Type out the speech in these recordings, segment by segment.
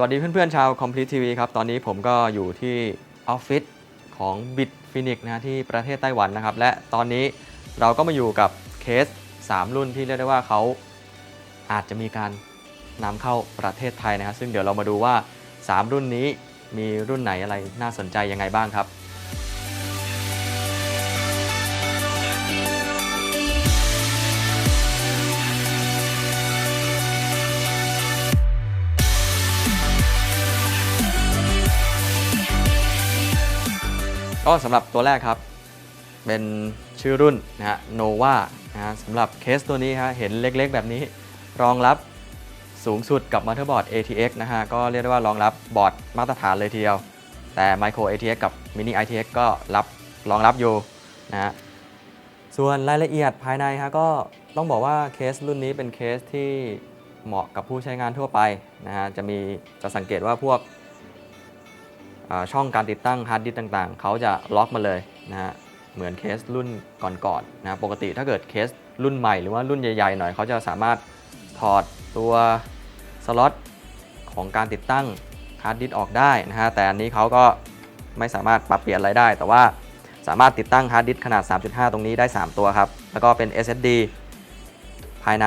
สวัสดีเพื่อนๆชาว Complete TV ครับ ตอนนี้ผมก็อยู่ที่ออฟฟิศของ Bit Phoenix นะฮะที่ประเทศไต้หวันนะครับ และตอนนี้เราก็มาอยู่กับเคส 3 รุ่นที่เรียกได้ว่าเขาอาจจะมีการนำเข้าประเทศไทยนะครับ ซึ่งเดี๋ยวเรามาดูว่า 3 รุ่นนี้มีรุ่นไหนอะไรน่าสนใจยังไงบ้างครับ ก็สำหรับตัวแรกครับ เป็นชื่อรุ่นนะฮะโนวานะฮะสำหรับเคสตัวนี้ฮะเห็นเล็กๆ แบบนี้ รองรับสูงสุดกับม o เ e อร์บอร์ด ATX นะฮะก็เรียกได้ว่ารองรับบอร์ดมาตรฐานเลยทีเดียว แต่ Micro ATX กับ Mini ITX ก็รับรองรับอยู่นะฮะส่วนรายละเอียดภายในฮะก็ต้องบอกว่าเคสรุ่นนี้เป็นเคสที่เหมาะกับผู้ใช้งานทั่วไปนะฮะจะมีจะสังเกตว่าพวก ช่องการติดตั้งฮาร์ดดิสต่างๆ เขาจะล็อกมาเลยนะฮะเหมือนเคสรุ่นก่อนๆนะปกติถ้าเกิดเคสรุ่นใหม่หรือว่ารุ่นใหญ่ๆหน่อยเขาจะสามารถถอดตัวสล็อตของการติดตั้งฮาร์ดดิสออกได้นะฮะแต่อันนี้เขาก็ไม่สามารถปรับเปลี่ยนอะไรได้ แต่ว่าสามารถติดตั้งฮาร์ดดิสขนาด 3.5 ตรงนี้ได้ 3 ตัวครับ แล้วก็เป็น SSD ภายใน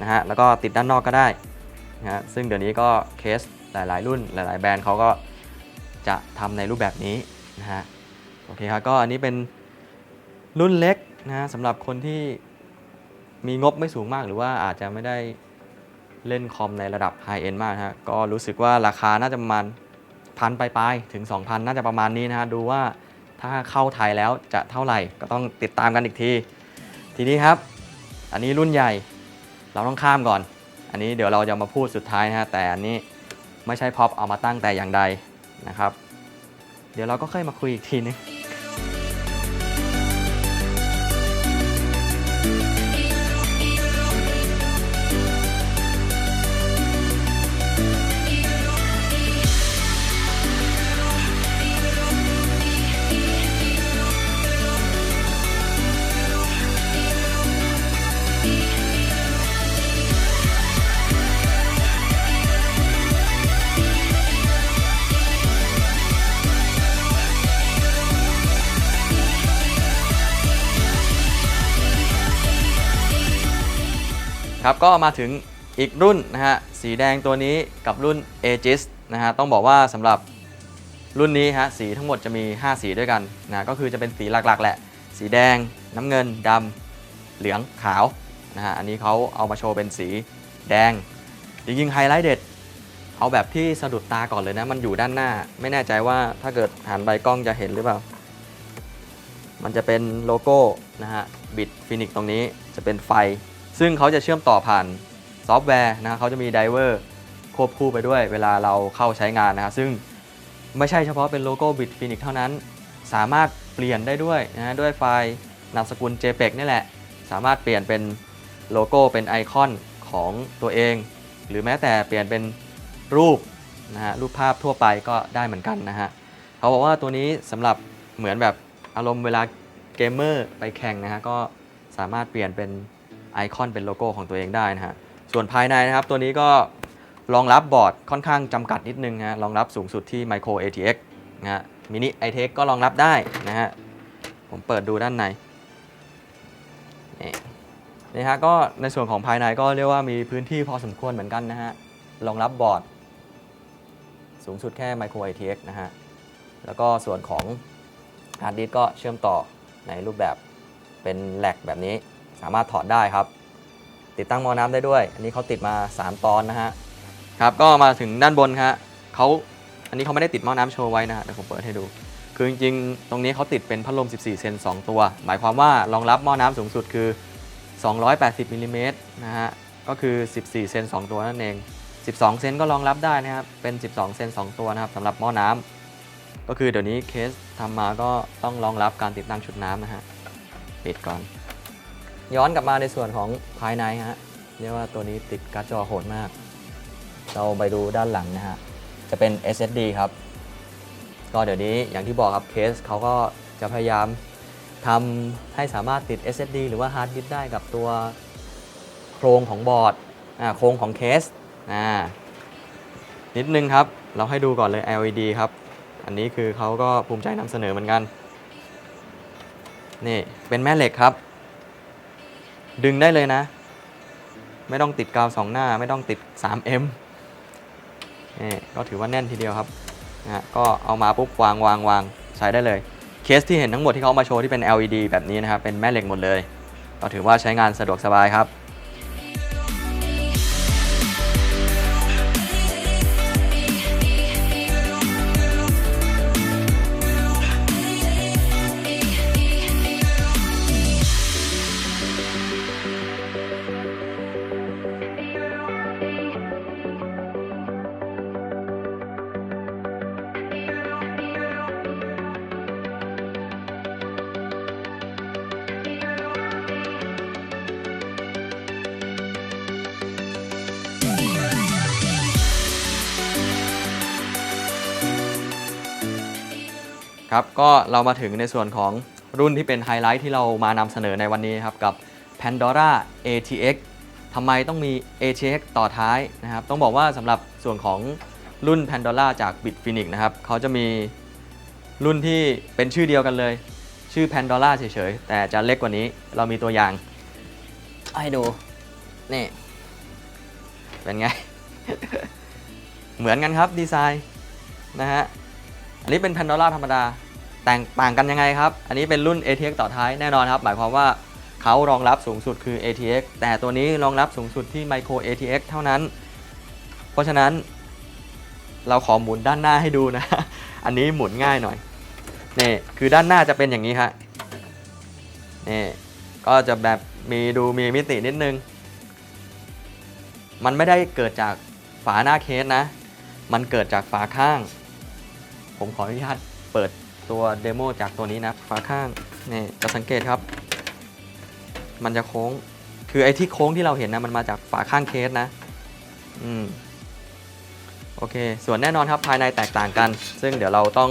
นะฮะแล้วก็ติดด้านนอกก็ได้นะฮะซึ่งเดี๋ยวนี้ก็เคสหลาย ๆ รุ่นหลาย ๆ แบรนด์เขาก็ จะทำในรูปแบบนี้นะฮะโอเคครับก็อันนี้เป็นรุ่นเล็กนะสำหรับคนที่มีงบไม่สูงมากหรือว่าอาจจะไม่ได้เล่นคอมในระดับไฮเอ็นมากนะฮะก็รู้สึกว่าราคาน่าจะประมาณพันปลายๆถึง 2,000 น่าจะประมาณนี้นะฮะดูว่าถ้าเข้าไทยแล้วจะเท่าไหร่ก็ต้องติดตามกันอีกที ทีนี้ครับ อันนี้รุ่นใหญ่เราต้องข้ามก่อน อันนี้เดี๋ยวเราจะมาพูดสุดท้ายนะฮะแต่อันนี้ไม่ใช่พ็อปเอามาตั้งแต่อย่างใด นะครับ เดี๋ยวเราก็ค่อยมาคุยอีกทีนึง ครับก็มาถึงอีกรุ่นนะฮะสีแดงตัวนี้กับรุ่น Aegis นะฮะต้องบอกว่าสำหรับรุ่นนี้ฮะสีทั้งหมดจะมี 5 สีด้วยกันนะก็คือจะเป็นสีหลักๆ แหละ สีแดง น้ำเงินดำเหลืองขาวนะฮะอันนี้เขาเอามาโชว์เป็นสีแดงจริงๆไฮไลท์เด็ดเอาแบบที่สะดุดตาก่อนเลยนะ มันอยู่ด้านหน้า ไม่แน่ใจว่าถ้าเกิดหันใบกล้องจะเห็นหรือเปล่า มันจะเป็นโลโก้นะฮะบิดฟินิกตรงนี้จะเป็นไฟ ซึ่งเขาจะเชื่อมต่อผ่านซอฟต์แวร์นะเขาจะมีไดเวอร์ควบคู่ไปด้วยเวลาเราเข้าใช้งานนะฮะซึ่งไม่ใช่เฉพาะเป็นโลโก้บิดฟินิกเท่านั้น สามารถเปลี่ยนได้ด้วยนะฮะด้วยไฟล์นามสกุล JPEG นี่แหละ สามารถเปลี่ยนเป็นโลโก้เป็นไอคอนของตัวเอง หรือแม้แต่เปลี่ยนเป็นรูปนะฮะรูปภาพทั่วไปก็ได้เหมือนกันนะฮะเขาบอกว่าตัวนี้สำหรับเหมือนแบบอารมณ์เวลาเกมเมอร์ไปแข่งนะฮะก็สามารถเปลี่ยนเป็น ไอคอนเป็นโลโก้ของตัวเองได้นะฮะ ส่วนภายในนะครับตัวนี้ก็รองรับบอร์ดค่อนข้างจำกัดนิดนึงนะฮะรองรับสูงสุดที่ Micro ATX นะฮะ Mini ITX ก็รองรับได้นะฮะ ผมเปิดดูด้านในนี่นี่ฮะก็ในส่วนของภายในก็เรียกว่ามีพื้นที่พอสมควรเหมือนกันนะฮะรองรับบอร์ด สูงสุดแค่ Micro ITX นะฮะ แล้วก็ส่วนของฮาร์ดดิสก์ก็เชื่อมต่อในรูปแบบเป็นแหลกแบบนี้ สามารถถอดได้ครับ ติดตั้งหม้อน้ำได้ด้วย อันนี้เขาติดมา 3 ตอนนะฮะครับก็มาถึงด้านบนฮะเขาอันนี้เขาไม่ได้ติดหม้อน้ำโชว์ไว้นะฮะเดี๋ยวผมเปิดให้ดู คือจริงๆ ตรงนี้เขาติดเป็นพัดลม 14 เซน 2 ตัว หมายความว่ารองรับหม้อน้ำสูงสุดคือ 280มิลลิเมตรนะฮะก็คือ 14 เซน 2 ตัวนั่นเอง 12 เซนก็รองรับได้นะครับ เป็น 12 เซน 2 ตัวนะครับสำหรับหม้อน้ำก็คือเดี๋ยวนี้เคสทำมาก็ต้องรองรับการติดตั้งชุดน้ำนะฮะ ปิดก่อน ย้อนกลับมาในส่วนของภายในฮะเรียกว่าตัวนี้ติดการ์ดจอโหดมาก เราไปดูด้านหลังนะฮะ จะเป็น SSD ครับ ก็เดี๋ยวนี้อย่างที่บอกครับเคสเขาก็จะพยายามทำให้สามารถติด SSD หรือว่าฮาร์ดดิสได้กับตัวโครงของบอร์ดโครงของเคสนิดนึงครับ เราให้ดูก่อนเลย LED ครับ อันนี้คือเขาก็ภูมิใจนำเสนอเหมือนกัน นี่เป็นแม่เหล็กครับ ดึงได้เลยนะ ไม่ต้องติดกาวสองหน้า ไม่ต้องติด 3M นี่ก็ถือว่าแน่นทีเดียวครับนะก็เอามาปุ๊บวางวางวางใช้ได้เลย เคสที่เห็นทั้งหมดที่เขาเอามาโชว์ที่เป็น LED แบบนี้นะครับ เป็นแม่เหล็กหมดเลย ก็ถือว่าใช้งานสะดวกสบายครับ ครับก็เรามาถึงในส่วนของรุ่นที่เป็นไฮไลท์ที่เรามานำเสนอในวันนี้ครับกับ Pandora ATX ทำไมต้องมี ATX ต่อท้ายนะครับ ต้องบอกว่าสำหรับส่วนของรุ่น Pandora จาก Bitfinex นะครับเขาจะมีรุ่นที่เป็นชื่อเดียวกันเลย ชื่อ Pandora เฉยๆ แต่จะเล็กกว่านี้เรามีตัวอย่างให้ดู นี่ เป็นไง เหมือนกันครับดีไซน์นะฮะ อันนี้เป็น Pandora ธรรมดาแต่ต่างกันยังไงครับ อันนี้เป็นรุ่น ATX ต่อท้ายแน่นอนครับ หมายความว่าเขารองรับสูงสุดคือ ATX แต่ตัวนี้รองรับสูงสุดที่ Micro ATX เท่านั้น เพราะฉะนั้น เราขอหมุนด้านหน้าให้ดูนะ อันนี้หมุนง่ายหน่อยนี่คือด้านหน้าจะเป็นอย่างนี้ครับนี่ก็จะแบบมีดูมีมิตินิดนึง มันไม่ได้เกิดจากฝาหน้าเคสนะ มันเกิดจากฝาข้าง ผมขออนุญาตเปิดตัวเดโมจากตัวนี้นะฝาข้างนี่จะสังเกตครับ มันจะโค้งคือไอ้ที่โค้งที่เราเห็นนะมันมาจากฝาข้างเคสนะอืมโอเค ส่วนแน่นอนครับภายในแตกต่างกัน ซึ่งเดี๋ยวเราต้อง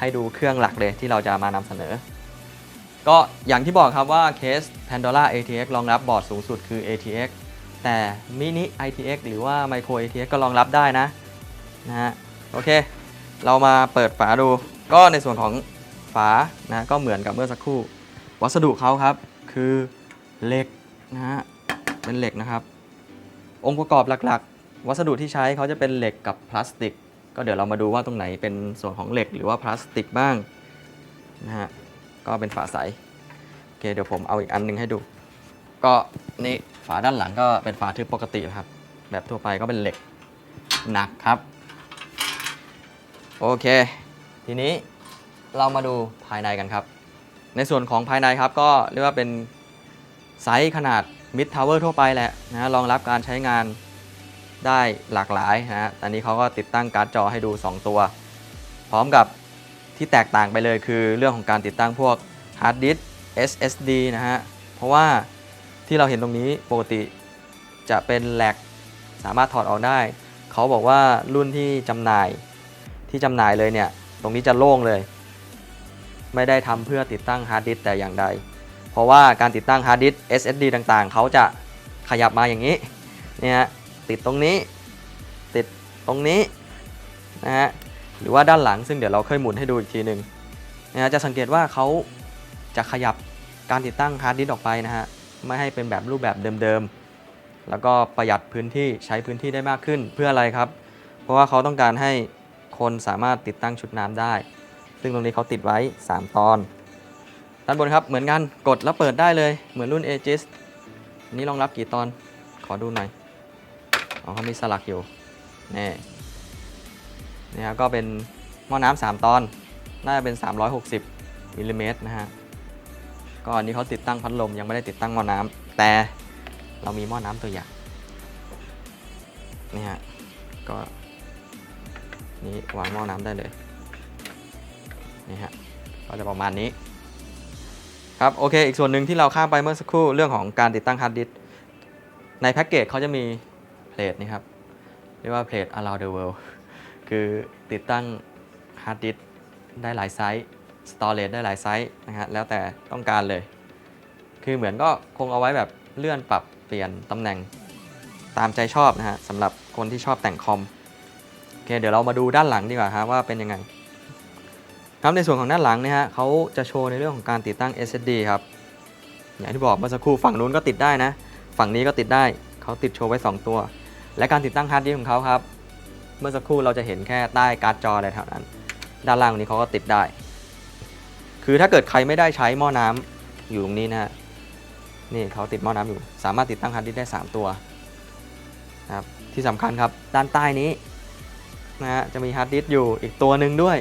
ให้ดูเครื่องหลักเลยที่เราจะมานำเสนอ ก็อย่างที่บอกครับว่าเคส Pandora ATX รองรับบอร์ดสูงสุดคือ ATX แต่ Mini ITX หรือว่า Micro ATX ก็รองรับได้นะนะฮะโอเค เรามาเปิดฝาดู ก็ในส่วนของฝานะก็เหมือนกับเมื่อสักครู่ วัสดุเขาครับคือเหล็กนะฮะเป็นเหล็กนะครับ องค์ประกอบหลักๆ วัสดุที่ใช้เขาจะเป็นเหล็กกับพลาสติก ก็เดี๋ยวเรามาดูว่าตรงไหนเป็นส่วนของเหล็กหรือว่าพลาสติกบ้างนะฮะก็เป็นฝาใสโอเคเดี๋ยวผมเอาอีกอันหนึงให้ดู ก็นี่ฝาด้านหลังก็เป็นฝาทึบปกตินะครับ แบบทั่วไปก็เป็นเหล็กหนักครับ โอเค ทีนี้เรามาดูภายในกันครับ ในส่วนของภายในครับก็เรียกว่าเป็นไซส์ขนาด Mid Tower ทั่วไปแหละนะรองรับการใช้งานได้หลากหลายนะฮะอันนี้เขาก็ติดตั้งการ์ดจอให้ดู 2 ตัว พร้อมกับที่แตกต่างไปเลยคือเรื่องของการติดตั้งพวก Hard Disk SSD นะฮะ เพราะว่าที่เราเห็นตรงนี้ปกติจะเป็นแหลกสามารถถอดออกได้ เขาบอกว่ารุ่นที่จำหน่าย ที่จำหน่ายเลยเนี่ย ตรงนี้จะโล่งเลย ไม่ได้ทำเพื่อติดตั้งฮาร์ดดิสก์แต่อย่างใด เพราะว่าการติดตั้งฮาร์ดดิสก์ SSD ต่างๆ เขาจะขยับมาอย่างนี้เนี่ยฮะติดตรงนี้ติดตรงนี้นะฮะหรือว่าด้านหลังซึ่งเดี๋ยวเราค่อยหมุนให้ดูอีกทีหนึ่งนะฮะจะสังเกตว่าเขาจะขยับการติดตั้งฮาร์ดดิสก์ออกไปนะฮะไม่ให้เป็นแบบรูปแบบเดิมๆ แล้วก็ประหยัดพื้นที่ใช้พื้นที่ได้มากขึ้นเพื่ออะไรครับ เพราะว่าเขาต้องการให้ คนสามารถติดตั้งชุดน้ำได้ ซึ่งตรงนี้เขาติดไว้ 3 ตอน ด้านบนครับเหมือนกันกดแล้วเปิดได้เลยเหมือนรุ่น Aegis อันนี้รองรับกี่ตอนขอดูหน่อยอ๋อเขามีสลักอยู่นี่นี่ครับก็เป็นหม้อน้ำ3ตอนน่าจะเป็น 360มิลลิเมตรนะฮะก็อันนี้เขาติดตั้งพัดลมยังไม่ได้ติดตั้งหม้อน้ำแต่เรามีหม้อน้ำตัวอย่างนี่ฮะก็ นี่วางหม้อน้ำได้เลยนี่ฮะก็จะประมาณนี้ครับโอเคอีกส่วนหนึ่งที่เราข้ามไปเมื่อสักครู่เรื่องของการติดตั้งฮาร์ดดิสก์ในแพ็กเกจเขาจะมีเพลทนี่ครับเรียกว่าเพลท around the world คือติดตั้งฮาร์ดดิสก์ได้หลายไซส์สตอเรจได้หลายไซส์นะฮะแล้วแต่ต้องการเลย คือเหมือนก็คงเอาไว้แบบเลื่อนปรับเปลี่ยนตำแหน่งตามใจชอบนะฮะสำหรับคนที่ชอบแต่งคอม เคเดี๋ยวเรามาดูด้านหลังดีกว่าครับว่าเป็นยังไง ครับในส่วนของด้านหลังเนี่ยฮะเขาจะโชว์ในเรื่องของการติดตั้ง SSD ครับอย่างที่บอกเมื่อสักครู่ฝั่งนู้นก็ติดได้นะ ฝั่งนี้ก็ติดได้เขาติดโชว์ไว้ 2 ตัว และการติดตั้งฮาร์ดดิสก์ของเขาครับ เมื่อสักครู่เราจะเห็นแค่ใต้การ์ดจออะไรแถวนั้น ด้านล่างนี้เขาก็ติดได้ คือถ้าเกิดใครไม่ได้ใช้หม้อน้ำอยู่ตรงนี้นะฮะนี่เขาติดหม้อน้ำอยู่ สามารถติดตั้งฮาร์ดดิสก์ได้ 3 ตัวนะครับที่สำคัญครับด้านใต้นี้ นะฮะจะมีฮาร์ดดิสก์อยู่อีกตัวหนึ่งด้วย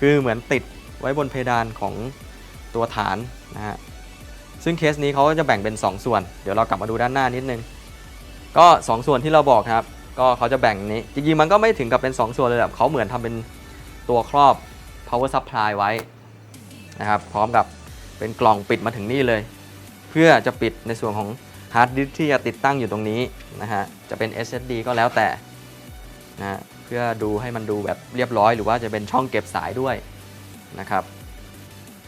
คือเหมือนติดไว้บนเพดานของตัวฐานนะฮะซึ่งเคสนี้เขาก็จะแบ่งเป็น 2 ส่วน เดี๋ยวเรากลับมาดูด้านหน้านิดนึง ก็ 2 ส่วนที่เราบอกครับ ก็เขาจะแบ่งนี้ จริงๆ มันก็ไม่ถึงกับเป็น 2 ส่วนเลยแบบเขาเหมือนทำเป็นตัวครอบ power supply ไว้นะครับ พร้อมกับเป็นกล่องปิดมาถึงนี่เลย เพื่อจะปิดในส่วนของฮาร์ดดิสที่จะติดตั้งอยู่ตรงนี้นะฮะ จะเป็น SSD ก็แล้วแต่ นะเพื่อดูให้มันดูแบบเรียบร้อย หรือว่าจะเป็นช่องเก็บสายด้วยนะครับ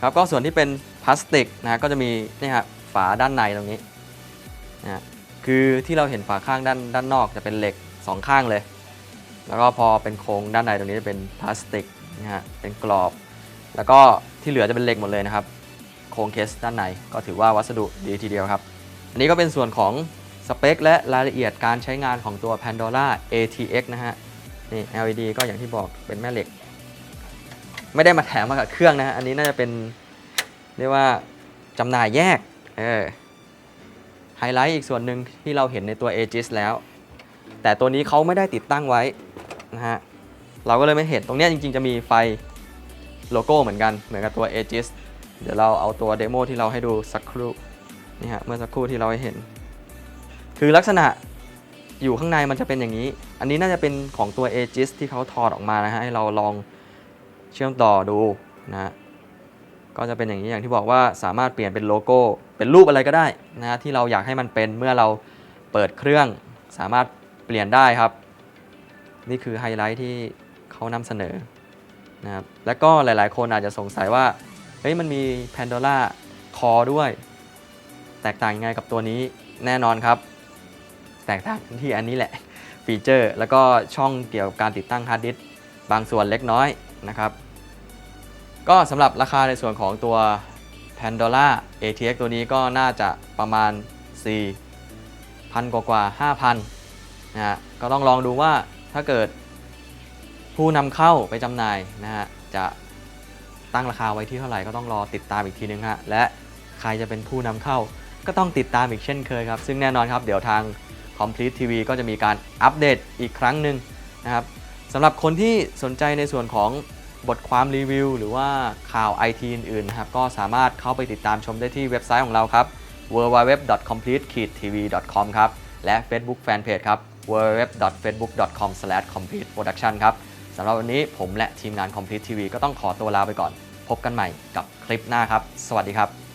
ครับก็ส่วนที่เป็นพลาสติกนะก็จะมีนี่ฮะฝาด้านในตรงนี้นะฮะคือที่เราเห็นฝาข้างด้านด้านนอกจะเป็นเหล็กสองข้างเลย แล้วก็พอเป็นโครงด้านในตรงนี้จะเป็นพลาสติกนะฮะเป็นกรอบ แล้วก็ที่เหลือจะเป็นเหล็กหมดเลยนะครับ โครงเคสด้านในก็ถือว่าวัสดุดีทีเดียวครับ อันนี้ก็เป็นส่วนของ สเปคและรายละเอียดการใช้งานของตัว Pandora ATX นะฮะ นี่ LED ก็อย่างที่บอกเป็นแม่เหล็ก ไม่ได้มาแถมมากับเครื่องนะฮะ อันนี้น่าจะเป็นเรียกว่าจำหน่ายแยก เออ ไฮไลท์อีกส่วนหนึ่งที่เราเห็นในตัว Aegis แล้ว แต่ตัวนี้เขาไม่ได้ติดตั้งไว้นะฮะ เราก็เลยไม่เห็น ตรงนี้จริงๆ จะมีไฟโลโก้เหมือนกัน เหมือนกับตัว Aegis เดี๋ยวเราเอาตัวเดโมที่เราให้ดูสักครู่ นี่ฮะ เมื่อสักครู่ที่เราให้เห็น คือลักษณะอยู่ข้างในมันจะเป็นอย่างนี้ อันนี้น่าจะเป็นของตัว a g i s ที่เขาถอดออกมานะฮะให้เราลองเชื่อมต่อดูนะฮะก็จะเป็นอย่างนี้อย่างที่บอกว่าสามารถเปลี่ยนเป็นโลโก้ เป็นรูปอะไรก็ได้นะฮะที่เราอยากให้มันเป็นเมื่อเราเปิดเครื่องสามารถเปลี่ยนได้ครับ นี่คือไฮไลท์ที่เขานำเสนอนะครับและก็หลายๆ คนอาจจะสงสัยว่าเฮ้ยมันมี Pandora Core ด้วย แตกต่างยังไงกับตัวนี้แน่นอนครับ แตกต่างที่อันนี้แหละฟีเจอร์ แล้วก็ช่องเกี่ยวกับการติดตั้งฮาร์ดดิสก์บางส่วนเล็กน้อยนะครับ ก็สำหรับราคาในส่วนของตัว Pandora ATX ตัวนี้ก็น่าจะประมาณ4พันกว่ากว่า 5,000นะฮะก็ต้องลองดูว่าถ้าเกิดผู้นำเข้าไปจำหน่ายนะฮะจะตั้งราคาไว้ที่เท่าไหร่ก็ต้องรอติดตามอีกทีนึงฮะและใครจะเป็นผู้นำเข้าก็ต้องติดตามอีกเช่นเคยครับ ซึ่งแน่นอนครับเดี๋ยวทาง Complete TV ก็จะมีการอัปเดตอีกครั้งหนึ่งนะครับสำหรับคนที่สนใจในส่วนของบทความรีวิว หรือว่าข่าว IT อื่นๆนะครับก็สามารถเข้าไปติดตามชมได้ที่เว็บไซต์ของเราครับ www.complete-tv.com ครับ และ Facebook Fanpage ครับ www.facebook.com/completeproduction ครับสำหรับวันนี้ผมและทีมงาน Complete TV ก็ต้องขอตัวลาไปก่อน พบกันใหม่กับคลิปหน้าครับ สวัสดีครับ